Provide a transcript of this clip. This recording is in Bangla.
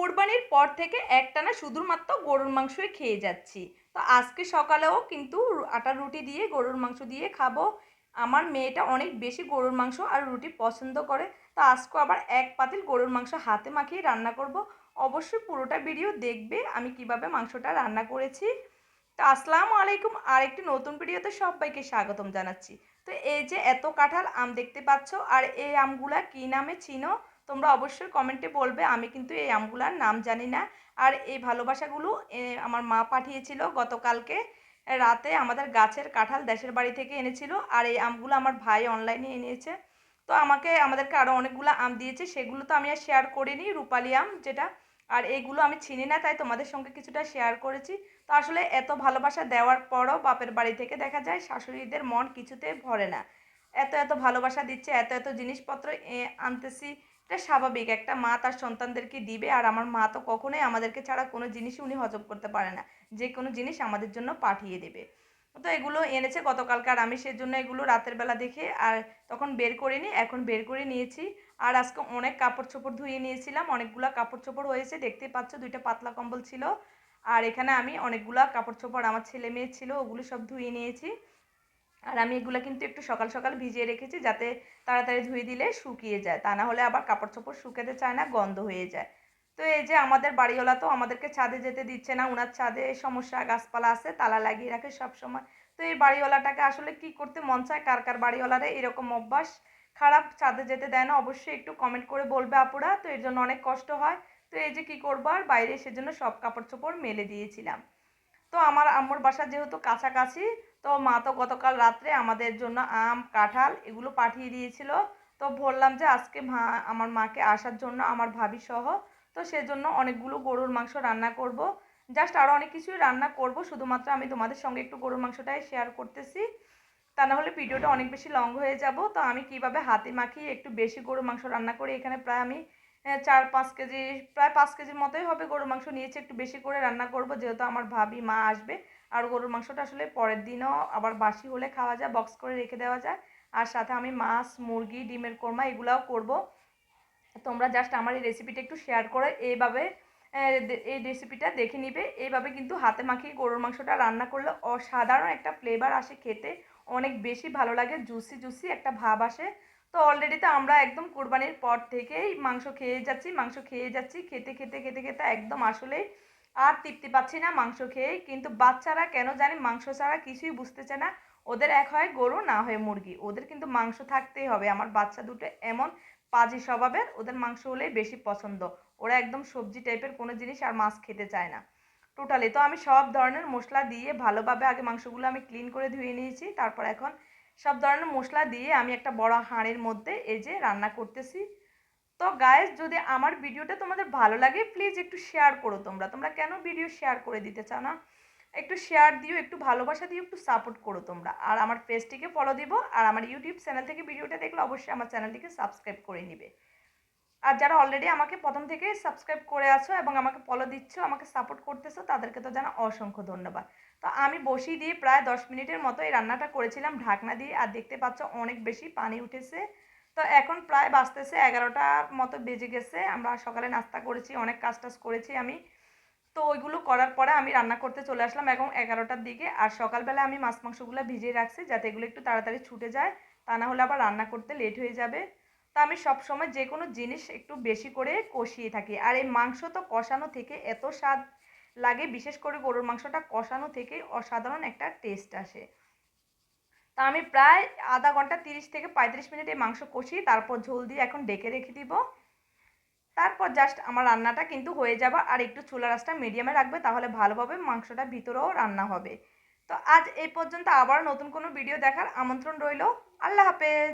কোরবানির পর থেকে একটানা শুধুমাত্র গরুর মাংসই খেয়ে যাচ্ছি। তো আজকে সকালেও কিন্তু আটার রুটি দিয়ে, গরুর মাংস দিয়ে খাব। আমার মেয়েটা অনেক বেশি গরুর মাংস আর রুটি পছন্দ করে। তো আজকে আবার এক পাতিল গরুর মাংস হাতে মাখিয়ে রান্না করব। অবশ্যই পুরোটা ভিডিও দেখবে আমি কীভাবে মাংসটা রান্না করেছি। তো আসসালামু আলাইকুম। আর একটি নতুন ভিডিওতে সবাইকে স্বাগতম জানাচ্ছি। তো এই যে এত কাঁঠাল আম দেখতে পাচ্ছ আর এই আমগুলা কী নামে চিনো? তোমরা অবশ্যই কমেন্টে বলবে, আমি কিন্তু এই আমগুলার নাম জানি না। আর এই ভালোবাসাগুলো আমার মা পাঠিয়েছিল গতকালকে, রাতে আমাদের গাছের কাঁঠাল দেশের বাড়ি থেকে এনেছিল, আর এই আমগুলো আমার ভাই অনলাইনে এনেছে। তো আমাকে, আমাদেরকে আরও অনেকগুলো আম দিয়েছে, সেগুলো তো আমি আর শেয়ার করিনি, রূপালি আম যেটা। আর এইগুলো আমি চিনি না, তাই তোমাদের সঙ্গে কিছুটা শেয়ার করেছি। তো আসলে এত ভালোবাসা দেওয়ার পরও বাপের বাড়ি থেকে দেখা যায়, শাশুড়িদের মন কিছুতে ভরে না। এত এত ভালোবাসা দিচ্ছে, এত এত জিনিসপত্র আনতেছি। এটা স্বাভাবিক, একটা মা তার সন্তানদেরকে দিবে, আর আমার মা তো কখনোই আমাদেরকে ছাড়া কোনো জিনিসই উনি হজম করতে পারে না। যে কোনো জিনিস আমাদের জন্য পাঠিয়ে দেবে। তো এগুলো এনেছে গতকালকে, আর আমি সেজন্য এগুলো রাতের বেলা দেখে আর তখন বের করে করিনি, এখন বের করে নিয়েছি। আর আজকে অনেক কাপড় চোপড় ধুয়ে নিয়েছিলাম, অনেকগুলো কাপড় চোপড় হয়েছে, দেখতেই পাচ্ছ দুইটা পাতলা কম্বল ছিল। আর এখানে আমি অনেকগুলা কাপড় চোপড় আমার ছেলে মেয়ে ছিল, ওগুলো সব ধুয়ে নিয়েছি। আর আমি এগুলো কিন্তু একটু সকাল সকাল ভিজিয়ে রেখেছি যাতে তাড়াতাড়ি ধুয়ে দিলে শুকিয়ে যায়। তা না হলে আবার কাপড় চোপড় শুকাতে চায় না, গন্ধ হয়ে যায়। তো এই যে আমাদের বাড়িওয়ালা তো আমাদেরকে ছাদে যেতে দিচ্ছে না ওনার ছাদে সমস্যা, গাছপালা আছে, তালা লাগিয়ে রাখে সব সময় তো এই বাড়িওয়ালাটাকে আসলে কি করতে মন চায়, কার কার বাড়িওয়ালারে এরকম অভ্যাস খারাপ ছাদে যেতে দেয় না, অবশ্যই একটু কমেন্ট করে বলবে আপুরা। তো এর জন্য অনেক কষ্ট হয়। তো এই যে কি করব, আর বাইরে সেজন্য সব কাপড় চোপড় মেলে দিয়েছিলাম। তো আমার আম্মুর বাসা যেহেতু কাছাকাছি তো মা তো গতকাল রাত্রে আমাদের জন্য আম, কাঁঠাল এগুলো পাঠিয়ে দিয়েছিল। তো বললাম যে আজকে মা, আমার মাকে আসার জন্য আমার ভাবি সহ, তো সেজন্য অনেকগুলো গরুর মাংস রান্না করব। জাস্ট আরও অনেক কিছুই রান্না করব, শুধুমাত্র আমি তোমাদের সঙ্গে একটু গরুর মাংসটাই শেয়ার করতেছি। তা না হলে ভিডিওটা অনেক বেশি লং হয়ে যাব। তো আমি কীভাবে হাতে মাখিয়ে একটু বেশি গরুর মাংস রান্না করি, এখানে প্রায় আমি চার, পাঁচ কেজি, প্রায় পাঁচ কেজির মতোই হবে গরুর মাংস। নিয়েছি একটু বেশি করে রান্না করব, যেহেতু আমার ভাবি, মা আসবে। আর গরুর মাংসটা আসলে পরের দিনও আবার বাসি হলে খাওয়া যায় বক্স করে রেখে দেওয়া যায়। আর সাথে আমি মাছ, মুরগি, ডিমের কোরমা এগুলাও করব। তোমরা জাস্ট আমার এই রেসিপিটা একটু শেয়ার করে এইভাবে এই রেসিপিটা দেখে নিবে। এইভাবে কিন্তু হাতে মাখিয়ে গরুর মাংসটা রান্না করলে অসাধারণ একটা ফ্লেভার আসে খেতে। অনেক বেশি ভালো লাগে জুসি জুসি একটা ভাব আসে। তো অলরেডি তো আমরা একদম কোরবানির পর থেকেই মাংস খেয়ে যাচ্ছি, মাংস খেয়ে যাচ্ছি, খেতে খেতে খেতে খেতে একদম আসলেই আর তৃপ্তি পাচ্ছি না মাংস খেয়েই। কিন্তু বাচ্চারা কেন জানি মাংস ছাড়া কিছুই বুঝতেছে না। ওদের এক হয় গরু, না হয় মুরগি। ওদের কিন্তু মাংস থাকতেই হবে। আমার বাচ্চা দুটো এমন পাজি স্বভাবের, ওদের মাংস হলেই বেশি পছন্দ। ওরা একদম সবজি টাইপের কোনো জিনিস আর মাছ খেতে চায় না। টোটালি তো আমি সব ধরনের মশলা দিয়ে ভালোভাবে আগে মাংসগুলো আমি ক্লিন করে ধুয়ে নিয়েছি। তারপর এখন সব ধরনের মশলা দিয়ে আমি একটা বড় হাঁড়ির মধ্যে এই যে রান্না করতেছি। তো গাইস যদি আমার ভিডিওটা তোমাদের ভালো লাগে প্লিজ একটু শেয়ার করো তোমরা। তোমরা কেন ভিডিও শেয়ার করে দিতে চাও না? একটু শেয়ার দিও, একটু ভালোবাসা দিও, একটু সাপোর্ট করো তোমরা। আর আমার পেজটিকে ফলো দিব, আর আমার ইউটিউব চ্যানেল থেকে ভিডিওটা দেখলে অবশ্যই আমার চ্যানেলটিকে সাবস্ক্রাইব করে নিবে। আর যারা অলরেডি আমাকে প্রথম থেকে সাবস্ক্রাইব করে আছো এবং আমাকে ফলো দিচ্ছ, আমাকে সাপোর্ট করতেছো, তাদেরকে তো জানা অসংখ্য ধন্যবাদ। তো আমি বসিয়ে দিয়ে প্রায় দশ মিনিটের মতো এই রান্নাটা করেছিলাম, ঢাকনা দিয়ে, আর দেখতে পাচ্ছ অনেক বেশি পানি উঠেছে। তো এখন প্রায় বাঁচতেছে এগারোটার মতো বেজে গেছে। আমরা সকালে নাস্তা করেছি, অনেক কাজ টাজ করেছি আমি। তো ওইগুলো করার পরে আমি রান্না করতে চলে আসলাম এখন এগারোটার দিকে। আর সকালবেলা আমি মাছ মাংসগুলো ভিজিয়ে রাখছি যাতে এগুলো একটু তাড়াতাড়ি ছুটে যায়। তা না হলে আবার রান্না করতে লেট হয়ে যাবে। তা আমি সব সময় যে কোনো জিনিস একটু বেশি করে কষিয়ে থাকি। আর এই মাংস তো কষানো থেকে এত স্বাদ লাগে, বিশেষ করে গরুর মাংসটা কষানো থেকেই অসাধারণ একটা টেস্ট আসে। তা আমি প্রায় আধা ঘণ্টা তিরিশ থেকে পঁয়ত্রিশ মিনিট এই মাংস কষি তারপর ঝোল দিয়ে এখন ডেকে রেখে দিব। তারপর জাস্ট আমার রান্নাটা কিন্তু হয়ে যাবে আর একটু চুলা রাসটা মিডিয়ামে রাখবে তাহলে ভালোভাবে মাংসটা ভিতরেও রান্না হবে। তো আজ এই পর্যন্ত আবার নতুন কোনো ভিডিও দেখার আমন্ত্রণ রইল। আল্লাহ হাফেজ।